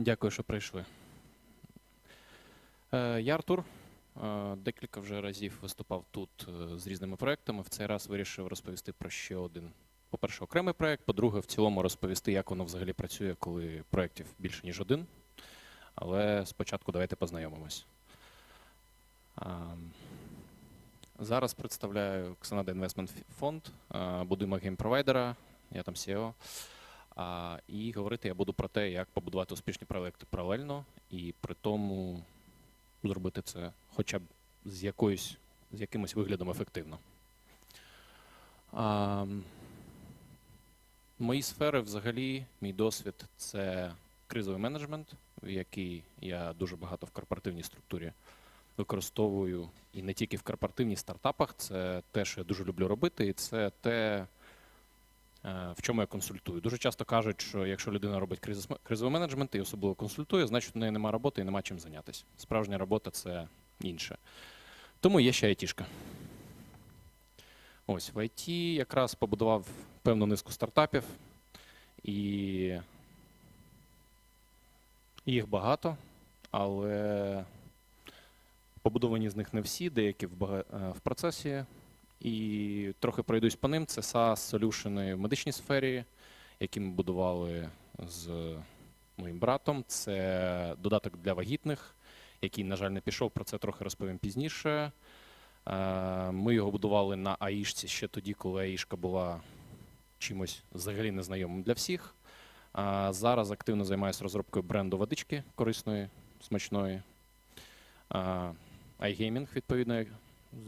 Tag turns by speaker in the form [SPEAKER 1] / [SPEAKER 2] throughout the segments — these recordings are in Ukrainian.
[SPEAKER 1] Дякую, що прийшли. Е, Я Артур. Е, Декілька вже разів виступав тут е, з різними проектами. В цей раз вирішив розповісти про ще один. По-перше, окремий проект, по-друге, в цілому розповісти, як воно взагалі працює, коли проєктів більше, ніж один. Але спочатку давайте познайомимось. Зараз представляю Xanada Investment Fund, е, геймпровайдера, я там CEO. А, і говорити я буду про те, як побудувати успішні проекти паралельно, і при тому зробити це хоча б з, якоюсь, з якимось виглядом ефективно. А, мої сфери взагалі, мій досвід це кризовий менеджмент, в який я дуже багато в корпоративній структурі використовую і не тільки в корпоративних стартапах. Це те, що я дуже люблю робити, і це те, в чому я консультую. Дуже часто кажуть, що якщо людина робить кризовий менеджмент і особливо консультує, значить у неї немає роботи і нема чим зайнятися. Справжня робота це інше. Тому є ще айтішка. Ось в IT якраз побудував певну низку стартапів, і їх багато, але побудовані з них не всі, деякі в, е, в процесі. І трохи пройдусь по ним. Це SaaS солюшени в медичній сфері, які ми будували з моїм братом. Це додаток для вагітних, який, на жаль, не пішов. Про це трохи розповім пізніше. Е, Ми його будували на АІшці ще тоді, коли АІшка була чимось взагалі незнайомим для всіх. А Зараз активно займаюся розробкою бренду водички корисної, смачної. А, iGaming, відповідно,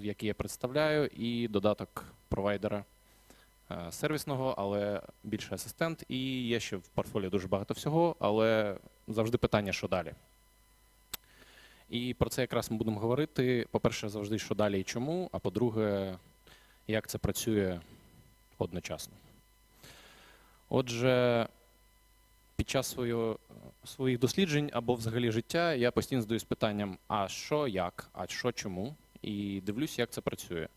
[SPEAKER 1] який я представляю, і додаток провайдера е, сервісного, але більше асистент. І є ще в портфоліо дуже багато всього, але завжди питання, що далі. І про це якраз ми будемо говорити. По-перше, завжди, що далі і чому, а по-друге, як це працює одночасно. Отже, під час свого, своїх досліджень або взагалі життя я постійно задаюсь питанням: а що, як, а що, чому? І дивлюсь, як це працює.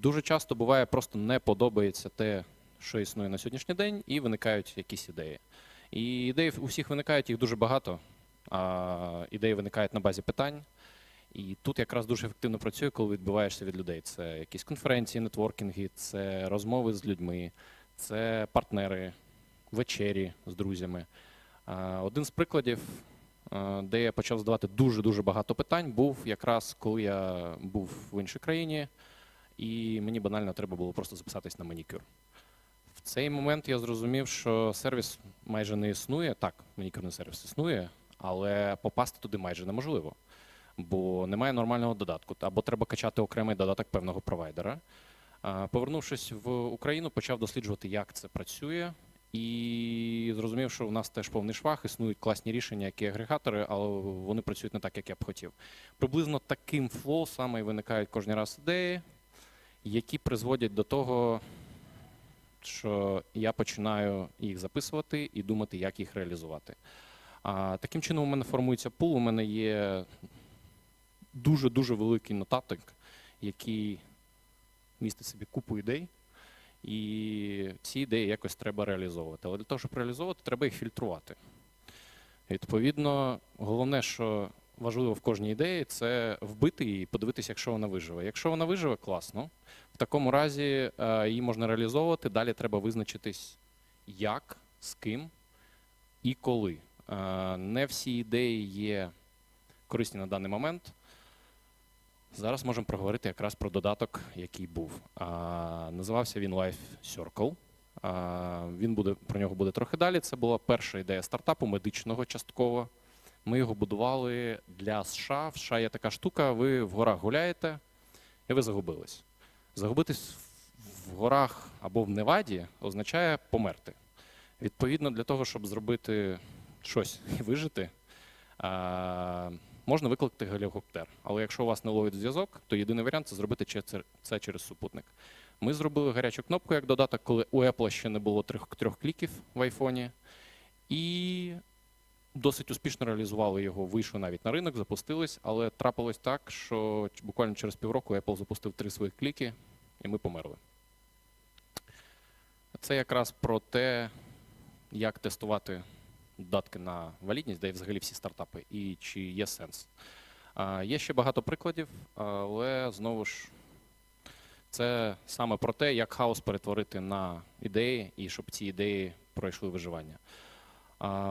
[SPEAKER 1] Дуже часто буває, просто не подобається те, що існує на сьогоднішній день, і виникають якісь ідеї. І ідеї у всіх виникають, їх дуже багато. Ідеї виникають на базі питань. І тут якраз дуже ефективно працює, коли відбиваєшся від людей. Це якісь конференції, нетворкінги, це розмови з людьми, це партнери, вечері з друзями. Один з прикладів, де я почав задавати дуже-дуже багато питань, був якраз коли я був в іншій країні, і мені банально треба було просто записатись на манікюр. В цей момент я зрозумів, що сервіс майже не існує. Так, манікюрний сервіс існує, але попасти туди майже неможливо. Бо немає нормального додатку, або треба качати окремий додаток певного провайдера. Повернувшись в Україну, почав досліджувати, як це працює, і зрозумів, що у нас теж повний швах, існують класні рішення, які агрегатори, але вони працюють не так, як я б хотів. Приблизно таким флоу саме і виникають кожен раз ідеї, які призводять до того, що я починаю їх записувати і думати, як їх реалізувати. А, таким чином, у мене формується пул, у мене є дуже-дуже великий нотаток, який містить собі купу ідей. І ці ідеї якось треба реалізовувати. Але для того, щоб реалізовувати, треба їх фільтрувати. Відповідно, головне, що важливо в кожній ідеї, це вбити її і подивитися, якщо вона виживе. Якщо вона виживе, класно. В такому разі е, її можна реалізовувати. Далі треба визначитись, як, з ким і коли. Е, Не всі ідеї є корисні на даний момент. Зараз можемо проговорити якраз про додаток, який був. А, називався він Life Circle. А, він буде про нього буде трохи далі. Це була перша ідея стартапу медичного частково. Ми його будували для США. В США є така штука: ви в горах гуляєте і ви загубились. Загубитись в горах або в Неваді означає померти. Відповідно, для того, щоб зробити щось і вижити, можна викликати гелікоптер. Але якщо у вас не ловить зв'язок, то єдиний варіант це зробити це- через супутник. Ми зробили гарячу кнопку як додаток, коли у Apple ще не було трьох, трьох кліків в айфоні. І досить успішно реалізували його, вийшли навіть на ринок, запустились, але трапилось так, що буквально через півроку Apple запустив три свої кліки, і ми померли. Це якраз про те, як тестувати додатки на валідність, де взагалі всі стартапи, і чи є сенс. Є ще багато прикладів, але знову ж це саме про те, як хаос перетворити на ідеї і щоб ці ідеї пройшли виживання.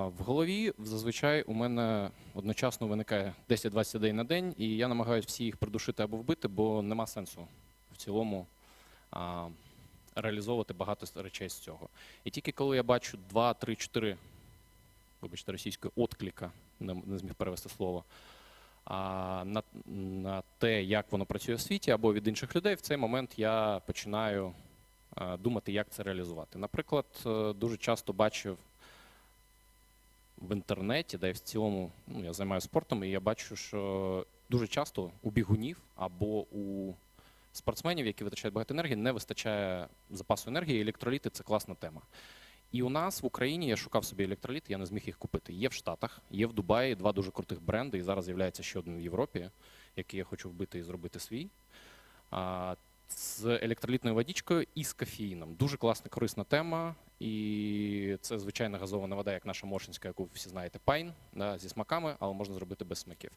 [SPEAKER 1] В голові зазвичай у мене одночасно виникає 10-20 ідей на день, і я намагаюся всі їх придушити або вбити, бо нема сенсу в цілому реалізовувати багато речей з цього. І тільки коли я бачу 2, 3, 4, вибачте, російською откліка, не, зміг перевести слово, а, на, на те, як воно працює в світі, або від інших людей, в цей момент я починаю думати, як це реалізувати. Наприклад, е, дуже часто бачив в інтернеті, де в цілому ну, я займаюся спортом, і я бачу, що дуже часто у бігунів або у спортсменів, які витрачають багато енергії, не вистачає запасу енергії. Електроліти це класна тема. І у нас в Україні я шукав собі електроліти, я не зміг їх купити. Є в Штатах, є в Дубаї два дуже крутих бренди, і зараз з'являється ще один в Європі, який я хочу вбити і зробити свій. А, з електролітною водичкою і з кофеїном. Дуже класна, корисна тема. І це звичайна газована вода, як наша Моршинська, яку ви всі знаєте, пайн да, зі смаками, але можна зробити без смаків.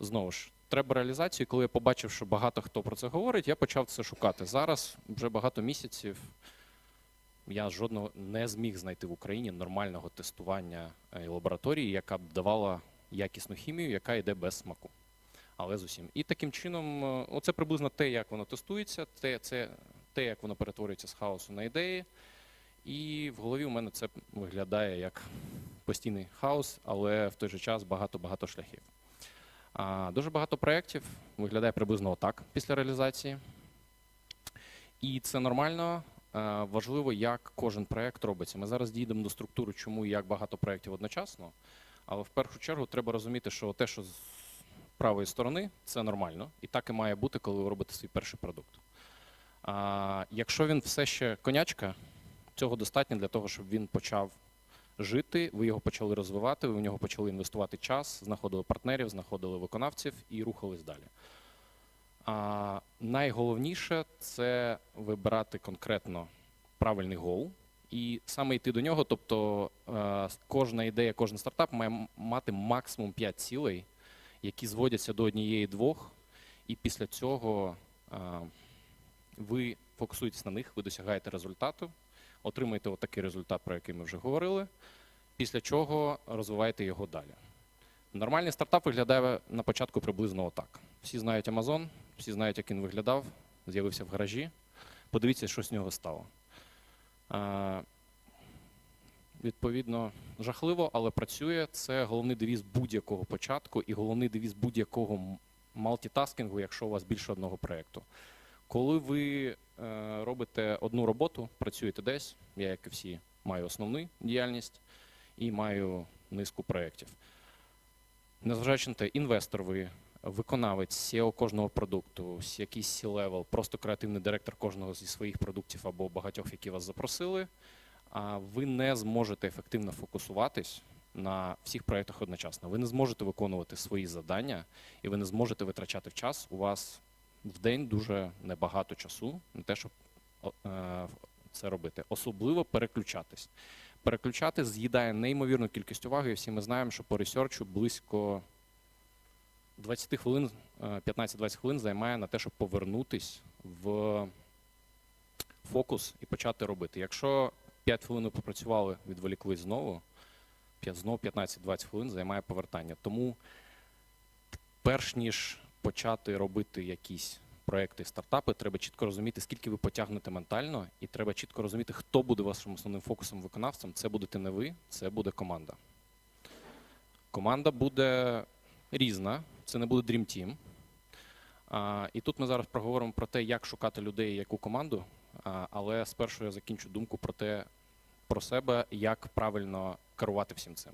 [SPEAKER 1] Знову ж, треба реалізацію. Коли я побачив, що багато хто про це говорить, я почав це шукати. Зараз вже багато місяців я жодного не зміг знайти в Україні нормального тестування е, лабораторії, яка б давала якісну хімію, яка йде без смаку. Але з усім. І таким чином, е, оце приблизно те, як воно тестується, те, це те, як воно перетворюється з хаосу на ідеї. І в голові у мене це виглядає як постійний хаос, але в той же час багато-багато шляхів. А, дуже багато проєктів виглядає приблизно отак після реалізації. І це нормально. Е, Важливо, як кожен проєкт робиться. Ми зараз дійдемо до структури, чому і як багато проєктів одночасно. Але в першу чергу треба розуміти, що те, що з правої сторони, це нормально. І так і має бути, коли ви робите свій перший продукт. А, якщо він все ще конячка, цього достатньо для того, щоб він почав жити, ви його почали розвивати, ви в нього почали інвестувати час, знаходили партнерів, знаходили виконавців і рухались далі. А, найголовніше це вибирати конкретно правильний гол і саме йти до нього. Тобто е, кожна ідея, кожен стартап має мати максимум 5 цілей, які зводяться до однієї-двох, і після цього е, ви фокусуєтесь на них, ви досягаєте результату, отримаєте отакий результат, про який ми вже говорили, після чого розвиваєте його далі. Нормальний стартап виглядає на початку приблизно отак. Всі знають Amazon, всі знають, як він виглядав, з'явився в гаражі. Подивіться, що з нього стало. Е, Відповідно, жахливо, але працює. Це головний девіз будь-якого початку і головний девіз будь-якого малтітаскінгу, якщо у вас більше одного проєкту. Коли ви е, робите одну роботу, працюєте десь, я, як і всі, маю основну діяльність і маю низку проєктів. Незважаючи на те, інвестор ви, виконавець, SEO кожного продукту, якийсь C-level, просто креативний директор кожного зі своїх продуктів або багатьох, які вас запросили, ви не зможете ефективно фокусуватись на всіх проєктах одночасно. Ви не зможете виконувати свої завдання, і ви не зможете витрачати в час. У вас в день дуже небагато часу на те, щоб е, це робити. Особливо переключатись. Переключати з'їдає неймовірну кількість уваги, і всі ми знаємо, що по ресерчу близько 20 хвилин, е, 15-20 хвилин займає на те, щоб повернутись в фокус і почати робити. Якщо 5 хвилин попрацювали, відволіклись знову, знову 15-20 хвилин займає повертання. Тому, перш ніж почати робити якісь проекти, стартапи, треба чітко розуміти, скільки ви потягнете ментально, і треба чітко розуміти, хто буде вашим основним фокусом виконавцем. Це будете не ви, це буде команда. Команда буде різна, це не буде Dream Team. А, і тут ми зараз проговоримо про те, як шукати людей, яку команду. А, але спершу я закінчу думку про те, про себе, як правильно керувати всім цим.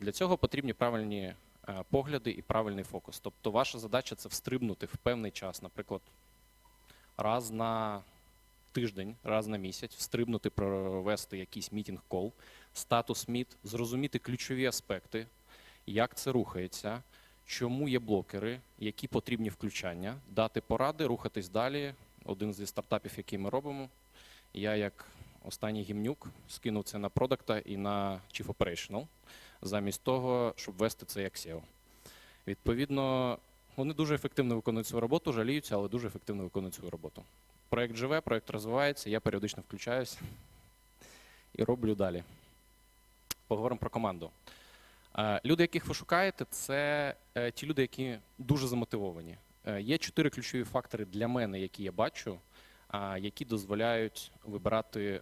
[SPEAKER 1] Для цього потрібні правильні е, погляди і правильний фокус. Тобто, ваша задача це встрибнути в певний час, наприклад, раз на тиждень, раз на місяць, встрибнути, провести якийсь мітінг-кол, статус міт, зрозуміти ключові аспекти, як це рухається, чому є блокери, які потрібні включання, дати поради, рухатись далі. Один зі стартапів, який ми робимо, я як останній гімнюк скинув це на продакта і на Chief Operational, замість того, щоб вести це як SEO. Відповідно, вони дуже ефективно виконують свою роботу, жаліються, але дуже ефективно виконують свою роботу. Проект живе, проект розвивається, я періодично включаюсь і роблю далі. Поговоримо про команду. Е, Люди, яких ви шукаєте, це е, ті люди, які дуже замотивовані. Е, Є чотири ключові фактори для мене, які я бачу, які дозволяють вибирати,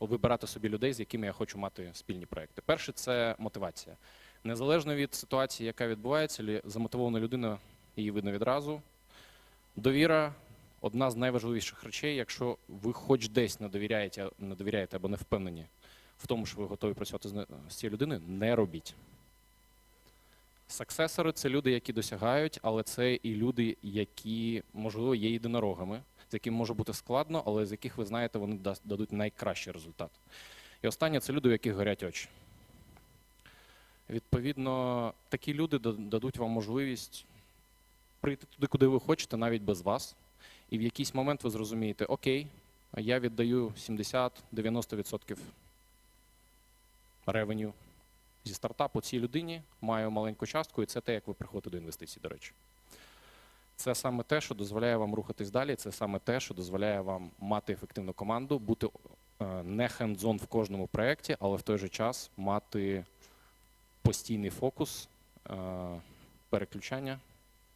[SPEAKER 1] вибирати собі людей, з якими я хочу мати спільні проекти. Перше це мотивація. Незалежно від ситуації, яка відбувається, замотивована людина, її видно відразу. Довіра одна з найважливіших речей, якщо ви хоч десь не довіряєте, не довіряєте або не впевнені в тому, що ви готові працювати з цією людиною, не робіть. Саксесори це люди, які досягають, але це і люди, які, можливо, є єдинорогами, з якими може бути складно, але з яких ви знаєте, вони дадуть найкращий результат. І останнє це люди, у яких горять очі. Відповідно, такі люди дадуть вам можливість прийти туди, куди ви хочете, навіть без вас. І в якийсь момент ви зрозумієте, окей, я віддаю 70-90% ревеню зі стартапу цій людині, маю маленьку частку, і це те, як ви приходите до інвестицій, до речі. Це саме те, що дозволяє вам рухатись далі, це саме те, що дозволяє вам мати ефективну команду, бути е, не хендзон в кожному проєкті, але в той же час мати постійний фокус, е, переключання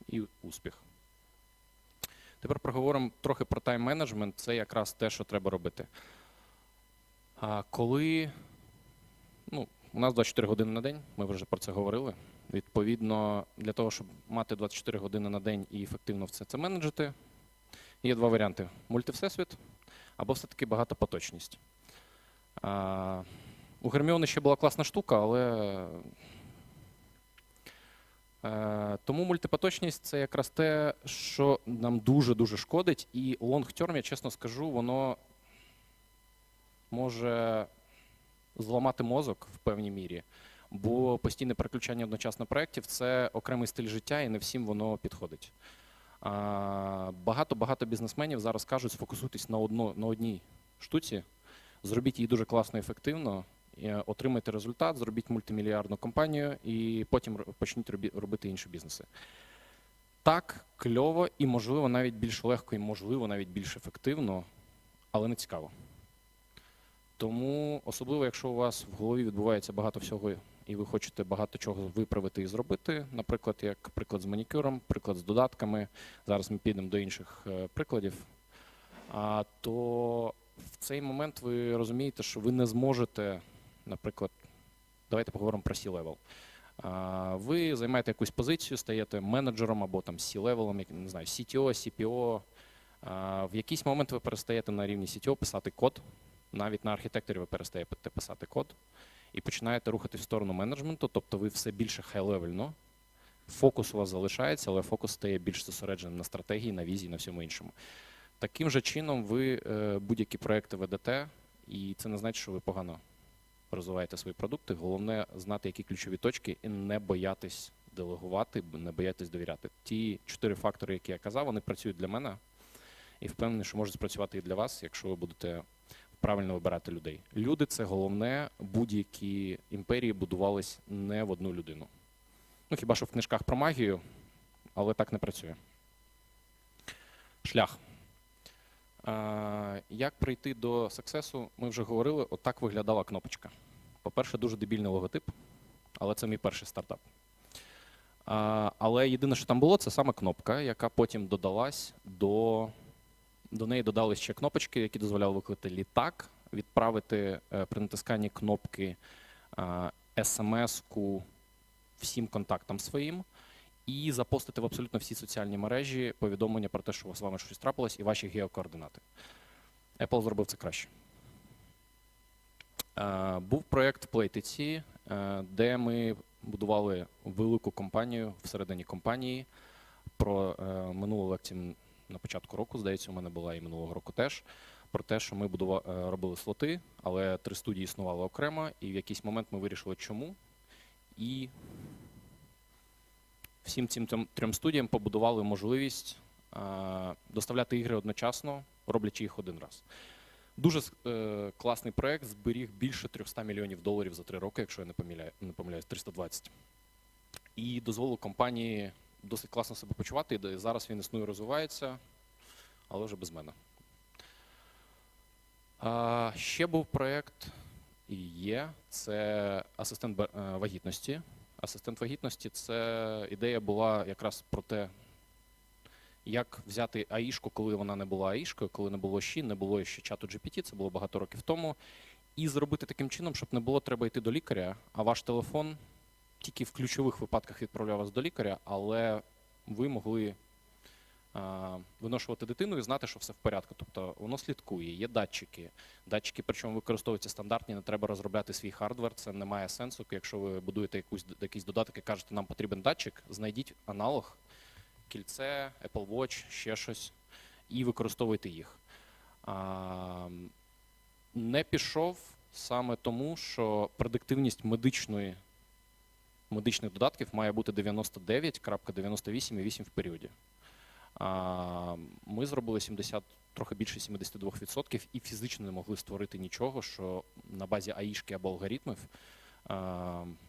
[SPEAKER 1] і успіх. Тепер проговоримо трохи про тайм-менеджмент. Це якраз те, що треба робити. Коли ну, у нас 24 години на день, ми вже про це говорили. Відповідно, для того, щоб мати 24 години на день і ефективно все це менеджити, є два варіанти: мультивсесвіт або все-таки багатопоточність. У Герміони ще була класна штука, але Е, Тому мультипоточність це якраз те, що нам дуже-дуже шкодить, і лонгтерм, я чесно скажу, воно може зламати мозок в певній мірі, бо постійне переключання одночасно проєктів це окремий стиль життя, і не всім воно підходить. Багато-багато бізнесменів зараз кажуть, сфокусуйтесь на, одно, на одній штуці, зробіть її дуже класно і ефективно, отримайте результат, зробіть мультимільярдну компанію і потім почніть робити інші бізнеси. Так, кльово і, можливо, навіть більш легко, і можливо, навіть більш ефективно, але не цікаво. Тому, особливо, якщо у вас в голові відбувається багато всього, і ви хочете багато чого виправити і зробити, наприклад, як приклад з манікюром, приклад з додатками. Зараз ми підемо до інших е, прикладів. То в цей момент ви розумієте, що ви не зможете, наприклад, давайте поговоримо про C-level. Ви займаєте якусь позицію, стаєте менеджером або там C-левелом, не знаю, CTO, CPO. В якийсь момент ви перестаєте на рівні CTO писати код, навіть на архітекторі ви перестаєте писати код і починаєте рухатись в сторону менеджменту, тобто ви все більше хай-левельно. Фокус у вас залишається, але фокус стає більш зосередженим на стратегії, на візії, на всьому іншому. Таким же чином ви е, будь-які проекти ведете, і це не значить, що ви погано розвиваєте свої продукти. Головне знати, які ключові точки, і не боятись делегувати, не боятись довіряти. Ті чотири фактори, які я казав, вони працюють для мене і впевнений, що можуть спрацювати і для вас, якщо ви будете правильно вибирати людей. Люди це головне, будь-які імперії будувались не в одну людину. Ну, хіба що в книжках про магію, але так не працює. Шлях. Як прийти до сексесу, ми вже говорили, отак виглядала кнопочка. По-перше, дуже дебільний логотип, але це мій перший стартап. Але єдине, що там було, це саме кнопка, яка потім додалась до. До неї додали ще кнопочки, які дозволяли викликати літак, відправити е, при натисканні кнопки смс-ку всім контактам своїм і запостити в абсолютно всі соціальні мережі повідомлення про те, що з вами щось трапилось, і ваші геокоординати. Apple зробив це краще. Е, Був проєкт е, де ми будували велику компанію всередині компанії. Про е, минулу лекцію на початку року, здається, у мене була і минулого року теж. Про те, що ми будува... е, робили слоти, але три студії існували окремо, і в якийсь момент ми вирішили, чому. І всім цим трьом- студіям побудували можливість е, доставляти ігри одночасно, роблячи їх один раз. Дуже е, класний проект, зберіг більше 300 мільйонів доларів за три роки, якщо я не помиляю, не помиляюсь, 320. І дозволив компанії досить класно себе почувати. І зараз він існує, розвивається, але вже без мене. Ще був проект і є це асистент е, вагітності. Асистент вагітності це ідея була якраз про те, як взяти аїшку, коли вона не була аїшкою, коли не було щі, не було ще чату GPT, це було багато років тому. І зробити таким чином, щоб не було треба йти до лікаря, а ваш телефон тільки в ключових випадках відправляв вас до лікаря, але ви могли а, виношувати дитину і знати, що все в порядку. Тобто воно слідкує, є датчики. Датчики, причому використовуються стандартні, не треба розробляти свій хардвер. Це не має сенсу. Якщо ви будуєте якусь якийсь додаток і кажете, нам потрібен датчик, знайдіть аналог, кільце, Apple Watch, ще щось, і використовуйте їх. Не пішов саме тому, що предиктивність медичної, медичних додатків має бути 99.98,8 в періоді. Ми зробили 70, трохи більше 72% і фізично не могли створити нічого, що на базі аїшки або алгоритмів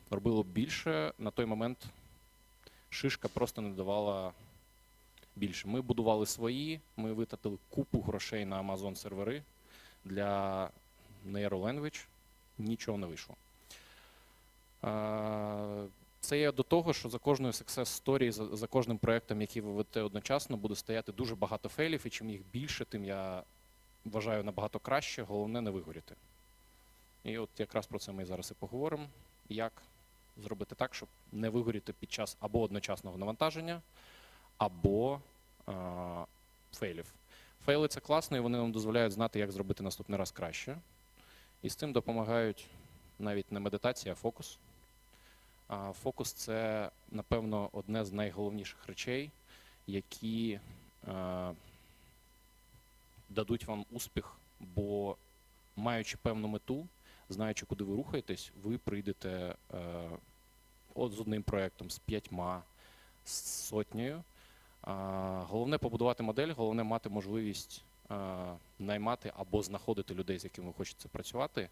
[SPEAKER 1] робило більше. На той момент шишка просто не давала більше. Ми будували свої, ми витратили купу грошей на Amazon сервери для Neurolanguage, нічого не вийшло. Це є до того, що за кожною success story, за, за кожним проектом, який ви ведете одночасно, буде стояти дуже багато фейлів, і чим їх більше, тим я вважаю набагато краще. Головне не вигоріти. І от якраз про це ми зараз і поговоримо. Як зробити так, щоб не вигоріти під час або одночасного навантаження, або а, фейлів. Фейли це класно, і вони нам дозволяють знати, як зробити наступний раз краще. І з цим допомагають навіть не медитація, а фокус. Фокус це, напевно, одне з найголовніших речей, які е, дадуть вам успіх, бо маючи певну мету, знаючи, куди ви рухаєтесь, ви прийдете е, от з одним проєктом, з п'ятьма, з сотнею. Головне побудувати модель, головне мати можливість наймати або знаходити людей, з якими ви хочете працювати,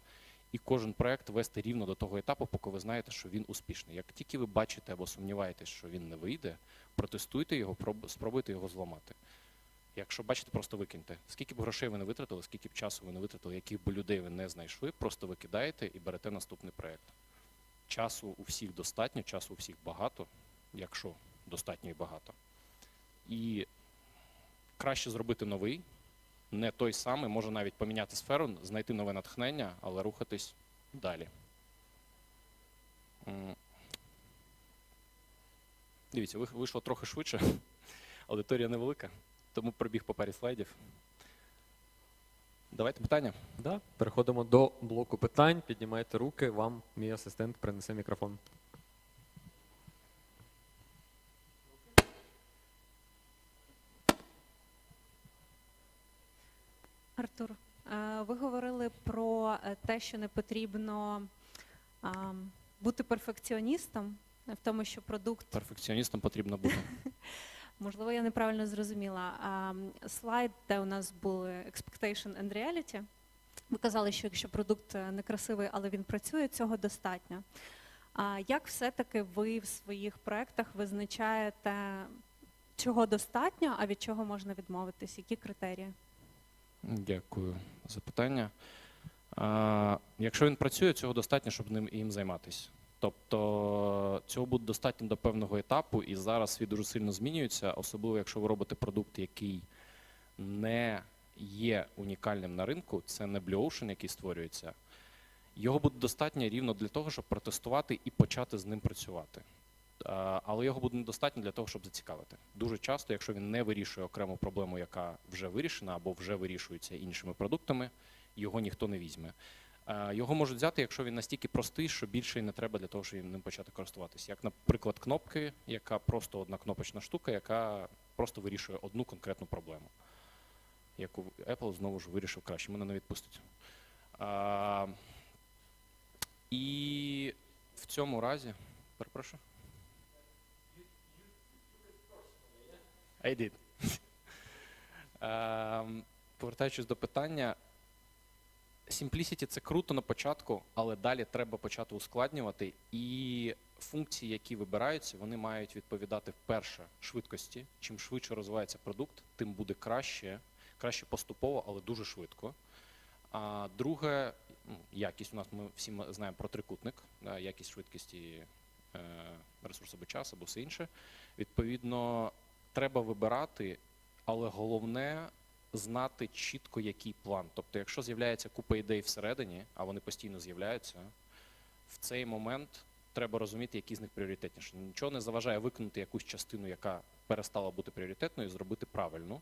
[SPEAKER 1] і кожен проект вести рівно до того етапу, поки ви знаєте, що він успішний. Як тільки ви бачите або сумніваєтесь, що він не вийде, протестуйте його, проб- спробуйте його зламати. Якщо бачите, просто викиньте. Скільки б грошей ви не витратили, скільки б часу ви не витратили, яких б людей ви не знайшли, просто викидаєте і берете наступний проект. Часу у всіх достатньо, часу у всіх багато, якщо достатньо і багато. І краще зробити новий, не той самий, може навіть поміняти сферу, знайти нове натхнення, але рухатись далі. Дивіться, ви- вийшло трохи швидше. Аудиторія невелика, тому пробіг по парі слайдів. Давайте питання.
[SPEAKER 2] Да, переходимо до блоку питань. Піднімайте руки, вам мій асистент принесе мікрофон.
[SPEAKER 3] Артур, е, ви говорили про е, те, що не потрібно а, бути перфекціоністом в тому, що продукт,
[SPEAKER 1] Перфекціоністом потрібно бути.
[SPEAKER 3] можливо, я неправильно зрозуміла. А, Слайд, де у нас були expectation and reality. Ви казали, що якщо продукт е, некрасивий, але він працює, цього достатньо. А як все-таки ви в своїх проєктах визначаєте, чого достатньо, а від чого можна відмовитись? Які критерії?
[SPEAKER 1] Дякую за питання. Якщо він працює, цього достатньо, щоб ним їм займатися. Тобто цього буде достатньо до певного етапу, і зараз світ дуже сильно змінюється, особливо якщо ви робите продукт, який не є унікальним на ринку, це не Blue Ocean, який створюється. Його буде достатньо рівно для того, щоб протестувати і почати з ним працювати. Але його буде недостатньо для того, щоб зацікавити. Дуже часто, якщо він не вирішує окрему проблему, яка вже вирішена або вже вирішується іншими продуктами, його ніхто не візьме. Е, Його можуть взяти, якщо він настільки простий, що більше й не треба для того, щоб ним почати користуватися. Як, наприклад, кнопки, яка просто одна кнопочна штука, яка просто вирішує одну конкретну проблему, яку Apple знову ж вирішив краще. Мене не відпустить. А, і в цьому разі, перепрошую. I did. Ем, Повертаючись до питання, Simplicity це круто на початку, але далі треба почати ускладнювати. І функції, які вибираються, вони мають відповідати вперше швидкості. Чим швидше розвивається продукт, тим буде краще, краще поступово, але дуже швидко. А друге, ну, якість у нас ми всі знаємо про трикутник, якість швидкості е, ресурс або час, або все інше. Відповідно, треба вибирати, але головне знати чітко, який план. Тобто, якщо з'являється купа ідей всередині, а вони постійно з'являються, в цей момент треба розуміти, які з них пріоритетніші. Нічого не заважає виконати якусь частину, яка перестала бути пріоритетною, і зробити правильну.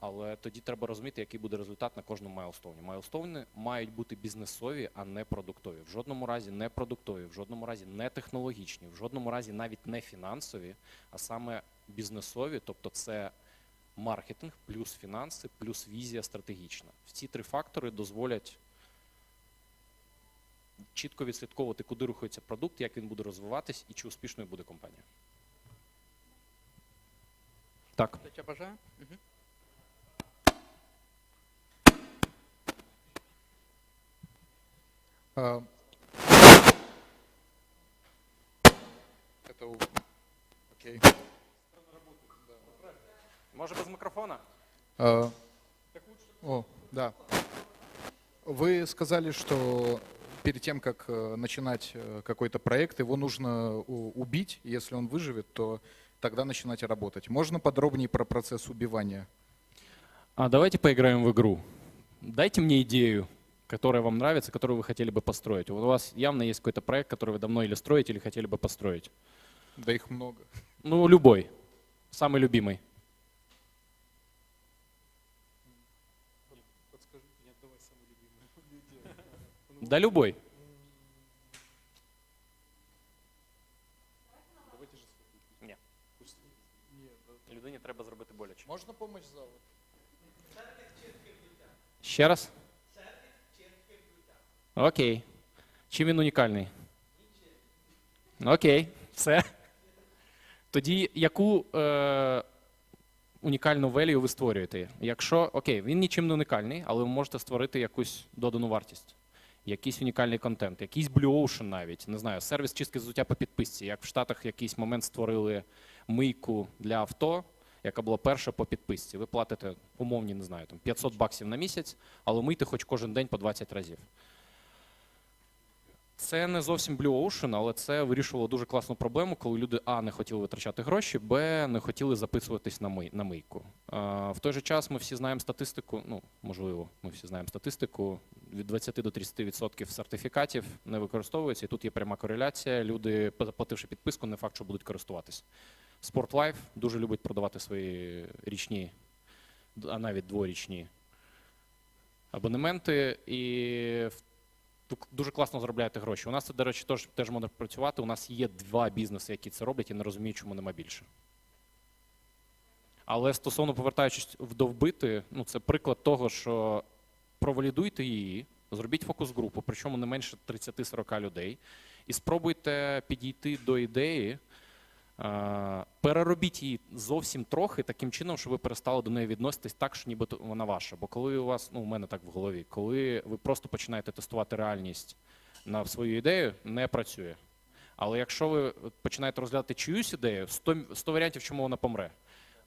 [SPEAKER 1] Але тоді треба розуміти, який буде результат на кожному майлстоуні. Майлстоуни мають бути бізнесові, а не продуктові. В жодному разі не продуктові, в жодному разі не технологічні, в жодному разі навіть не фінансові, а саме бізнесові, тобто це маркетинг, плюс фінанси, плюс візія стратегічна. Ці три фактори дозволять чітко відслідковувати, куди рухається продукт, як він буде розвиватись і чи успішною буде компанія. Так.
[SPEAKER 4] Бажає?
[SPEAKER 5] Это. Окей.
[SPEAKER 1] Може без мікрофона?
[SPEAKER 5] А, О, да. Вы сказали, что перед тем, как э, начинать э, какой-то проект, его нужно убить. Если он выживет, то тогда начинать работать. Можно подробнее про процесс убивания?
[SPEAKER 1] А давайте поиграем в игру. Дайте мне идею, которая вам нравится, которую вы хотели бы построить. Вот у вас явно есть какой-то проект, который вы давно или строите, или хотели бы построить.
[SPEAKER 5] Да их много.
[SPEAKER 1] Ну, любой. Самый любимый. Да любой. Ні. Людині треба зробити боляче.
[SPEAKER 5] Можно помощь зала?
[SPEAKER 1] Ще раз? Окей. Чим він унікальний? Окей, все. Тоді яку е, унікальну велію ви створюєте? Якщо окей, він нічим не унікальний, але ви можете створити якусь додану вартість, якийсь унікальний контент, якийсь Blue Ocean навіть, не знаю, сервіс чистки взуття по підписці. Як в Штатах якийсь момент створили мийку для авто, яка була перша по підписці. Ви платите умовні, не знаю, там 500 баксів на місяць, але мийте хоч кожен день по 20 разів. Це не зовсім Blue Ocean, але це вирішувало дуже класну проблему, коли люди А не хотіли витрачати гроші, Б не хотіли записуватись на, мий, на мийку. А, в той же час ми всі знаємо статистику, ну, можливо, ми всі знаємо статистику, від 20 до 30% сертифікатів не використовується, і тут є пряма кореляція. Люди, заплативши підписку, не факт, що будуть користуватись. Спортлайф дуже любить продавати свої річні, а навіть дворічні абонементи, і в дуже класно заробляєте гроші. У нас це, до речі, теж, теж можна працювати. У нас є два бізнеси, які це роблять, і не розумію, чому нема більше. Але стосовно повертаючись в довбити, ну це приклад того, що провалідуйте її, зробіть фокус-групу, причому не менше 30-40 людей, і спробуйте підійти до ідеї, переробіть її зовсім трохи таким чином, щоб ви перестали до неї відноситись так, що ніби вона ваша. Бо коли у вас, ну у мене так в голові, коли ви просто починаєте тестувати реальність на свою ідею, не працює. Але якщо ви починаєте розглядати чиюсь ідею, 100, 100 варіантів, чому вона помре.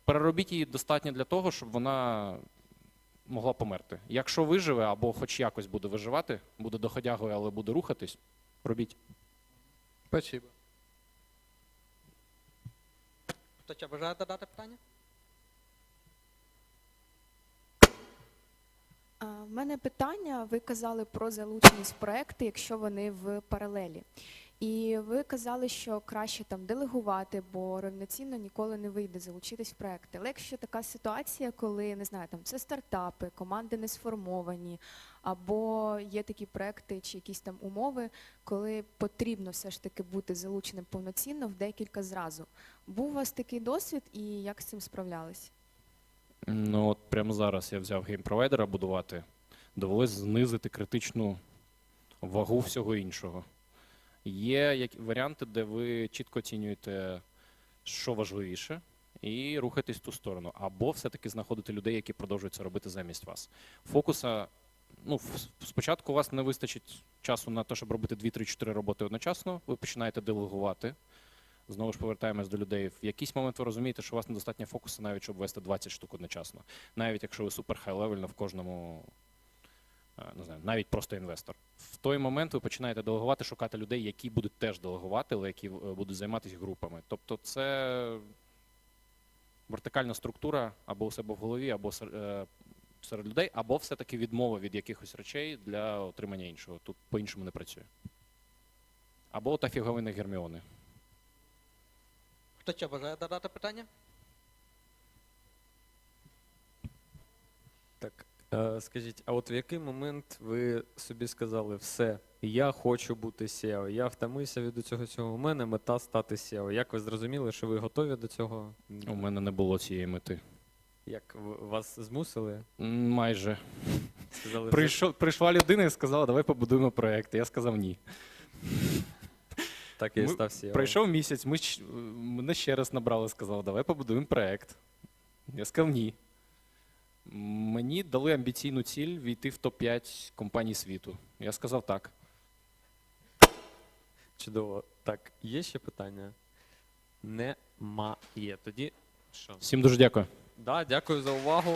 [SPEAKER 1] Переробіть її достатньо для того, щоб вона могла померти. Якщо виживе або хоч якось буде виживати, буде доходягою, але буде рухатись, робіть.
[SPEAKER 5] Спасибо.
[SPEAKER 4] Хто ще бажає додати питання?
[SPEAKER 6] В мене питання. Ви казали про залученість проекти, якщо вони в паралелі. І ви казали, що краще там делегувати, бо рівноцінно ніколи не вийде залучитись в проекти. Але якщо така ситуація, коли не знаю, там це стартапи, команди не сформовані, або є такі проекти чи якісь там умови, коли потрібно все ж таки бути залученим повноцінно в декілька зразу. Був у вас такий досвід, і як з цим справлялись?
[SPEAKER 1] Ну от прямо зараз я взяв геймпровайдера будувати, довелось знизити критичну вагу всього іншого. Є як- варіанти, де ви чітко оцінюєте, що важливіше, і рухаєтесь в ту сторону. Або все-таки знаходите людей, які продовжують це робити замість вас. Фокуса ну, спочатку у вас не вистачить часу на те, щоб робити 2-3-4 роботи одночасно. Ви починаєте делегувати. Знову ж повертаємось до людей. В якийсь момент ви розумієте, що у вас недостатньо фокусу, навіть щоб вести 20 штук одночасно. Навіть якщо ви супер хай-левельно в кожному, е, не знаю, навіть просто інвестор. В той момент ви починаєте делегувати, шукати людей, які будуть теж делегувати, але які е, будуть займатися групами. Тобто це вертикальна структура або у себе в голові, або е, серед людей, або все-таки відмова від якихось речей для отримання іншого. Тут по-іншому не працює. Або та фіговина Герміони.
[SPEAKER 4] Хто ще бажає задати питання?
[SPEAKER 2] Так, е, скажіть, а от в який момент ви собі сказали, все, я хочу бути SEO, я втомився від цього всього, у мене мета стати SEO. Як ви зрозуміли, що ви готові до цього?
[SPEAKER 1] У мене не було цієї мети.
[SPEAKER 2] Як вас змусили?
[SPEAKER 1] Майже.
[SPEAKER 2] Сказали,
[SPEAKER 1] Прийшов, прийшла людина і сказала, давай побудуємо проект. Я сказав ні.
[SPEAKER 2] так я і
[SPEAKER 1] ми-
[SPEAKER 2] став SEO.
[SPEAKER 1] Пройшов місяць, ми, щ- мене ще раз набрали, сказали, давай побудуємо проект. Я сказав ні. Мені дали амбіційну ціль війти в топ-5 компаній світу. Я сказав так.
[SPEAKER 2] Чудово. Так, є ще питання? Немає. Тоді що?
[SPEAKER 1] Всім дуже дякую.
[SPEAKER 2] Да, дякую за увагу.